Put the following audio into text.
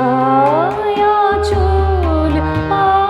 ছায়া চুল আ